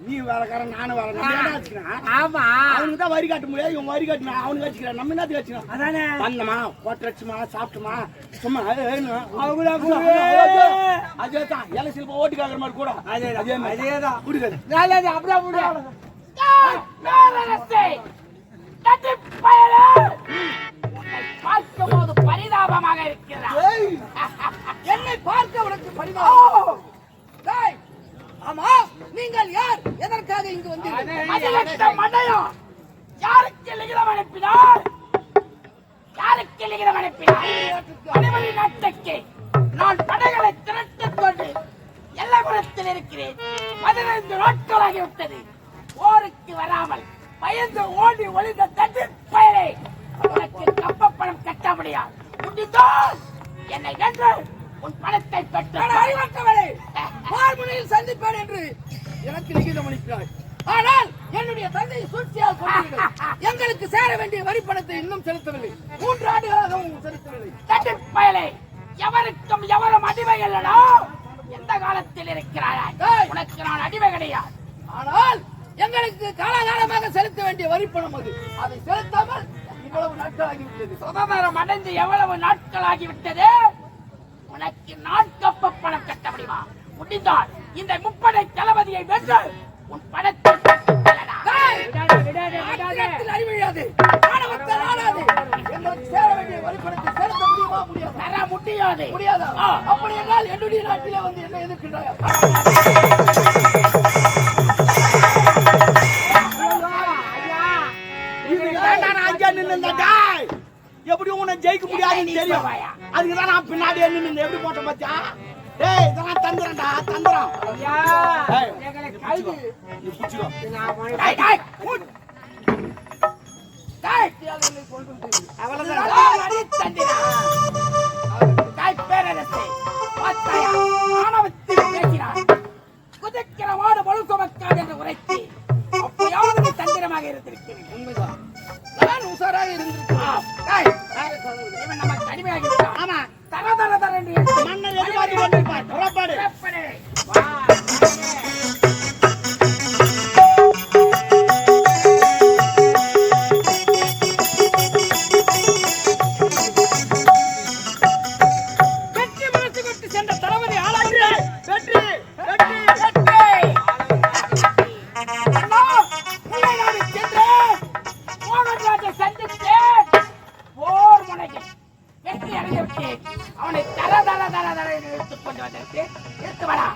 நீ வேலைக்காரன் நானும் வேலைக்காரன் ஆமா. அவனுக்கு தான் வரி காட்ட முடியாது இவன் வரி காட்டினா அவனுக்கு வச்சுக்கிறான். நம்ம என்ன வச்சுக்கணும் அதானே. வந்தமா கோட்டரைச்சுமா சாப்பிட்டுமா சும்மா அதே தான் இலை சிலப்பா ஓட்டு காக்குற மாதிரி கூட. அதே அதே அதே தான். குடிக்காது அப்படியே பார்க்கும்போது என்னை பார்க்க உனக்கு பரிதாபம். நீங்கள் இங்கு மடையம் யாருக்கு லிகிதம் அனுப்பினார்? யாருக்கு லிகிதம் அனுப்பினார்? அனுமதி நாட்டுக்கு நான் படைகளை திரட்டிக் கொண்டு எல்லபுரத்தில் இருக்கிறேன். பதினைந்து நாட்களாகிவிட்டது. போருக்கு வராமல் பயந்து ஓடி ஒளிந்த தட்டு பயலே உனக்கு கப்பப்பணம் கட்ட முடியாது. முடிந்தால் என்னை வென்று உன் பணத்தை பெற்று அறிவற்றவளே பார்முனையில் சந்திப்பேன் என்று எனக்கு லிகிதம் அளிக்கிறாய் ஆனால் என்னுடைய தந்தை சூழ்ச்சியால் கொண்டீர்கள் எங்களுக்கு சேர வேண்டிய வரி பணத்தை இன்னும் செலுத்தவில்லை. மூன்று ஆண்டுகளாகவும் செலுத்தவில்லை. எவருக்கும் எவரும் அடிமை இல்லடா எந்த காலத்தில் இருக்கிறாயா! உனக்கு நான் அடிமை கிடையாது. ஆனால் எங்களுக்கு காலகாலமாக செலுத்த வேண்டிய வரி பணம் அது. அதை செலுத்தாமல் இவ்வளவு நாட்களாகிவிட்டது. சுதந்திரம் அடைந்து எவ்வளவு நாட்கள் ஆகிவிட்டது உனக்கு நாட்கப்ப பணம் கட்ட முடியுமா? முடிந்தால் இந்த முப்படை தளபதியை வென்று உன் பணத்தை முடியாது? முடியாது. முடியாதா. அப்படி என்றால் என்னுடைய நாட்டிலே வந்து என்ன எதிர்க்கின்றாயா. எப்படியும் உன்னை ஜெயிக்க முடியாதுன்னு தெரியும்? அதுக்குதான் நான் பின்னாடியே நின்று எப்படி போட்டேன் பாத்தியா? டேய் இதெல்லாம் தந்துறேன்டா தந்துறேன் ஐயா. எங்களை கைது நீ நான் உனக்கு- டேய், டேய், உன் டேய், அவ்வளவுதான் நான் அடி தந்திரா. டேய், பேரரசே, பார்த்தாயா? ஆணவத்தில் பேசினார். குதிக்கிற மாடு பழு சுமக்காது என்று உரைத்து அப்பயாவது நீ தந்திரமாக இருந்திருக்கிறேன் உண்மைதான் நான் இருந்திருக்கிறேன் டேய், இவன் நமக்கு அடிமையாகி. ஆமா. தர தர தர மன்னர் எதிர்பார்த்து கொண்டிருப்பார் புறப்பாடு. விட்டேன். அவனை தர தர தர தர இழுத்துக் கொண்டு வந்திருக்கு. எடுத்து வரா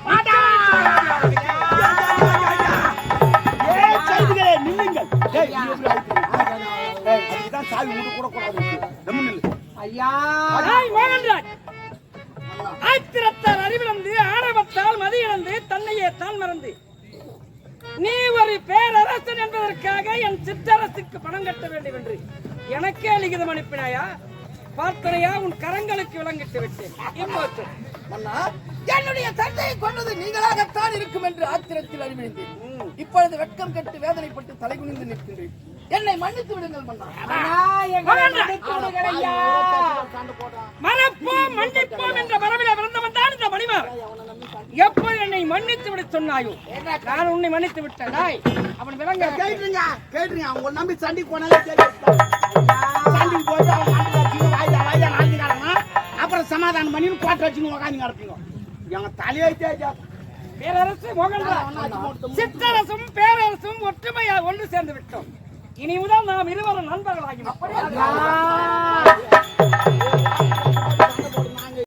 செய்திகளே நில்லுங்கள். அதுதான் சாவி விட்டு கூட கூடாது நம்ம நில்லு. ஐயா. ஹாய் மோகன்ராஜ் ஆத்திரத்தால் அறிவிழந்து ஆணவத்தால் மதியிழந்து தன்னையே தான் மறந்து. நீ ஒரு பேரரசன் என்பதற்காக என் சிற்றரசுக்கு பணம் கட்ட வேண்டும் என்று எனக்கே லிகிதம் அனுப்பினாயா? பார்த்தனையா உன் கரங்களுக்கு விளங்கிட்டு விட்டேன். மன்னா என்னுடைய தந்தையை கொண்டது நீங்களாகத்தான் இருக்கும் என்று ஆத்திரத்தில் அறிவிந்தேன் இப்பொழுது வெட்கம் கட்டு வேதனைப்பட்டு தலைகுனிந்து நிற்கின்றேன். என்னை மன்னித்து விடுங்கள் மறப்போம் மன்னிப்போம் என்ற மரபில பிறந்தவன் தான் இந்த மணிமார் எப்போது என்னை மன்னித்து விட சொன்னாயோ? நான் உன்னை மன்னித்து விட்டதாய் அவன் விளங்க. கேட்டுருங்க கேட்டுருங்க. அவங்க நம்பி சண்டைக்கு போனாலே தெரியும் சண்டைக்கு சமாதானம் பண்ணி கோட்டை வச்சுன்னு உட்காந்து கிடப்பீங்க. எங்க தலையை தேஜா பேரரசு சித்தரசும் பேரரசும் ஒற்றுமையாக ஒன்று சேர்ந்து விட்டோம். இனி முதல் நாம் இருவரும் நண்பர்களாகி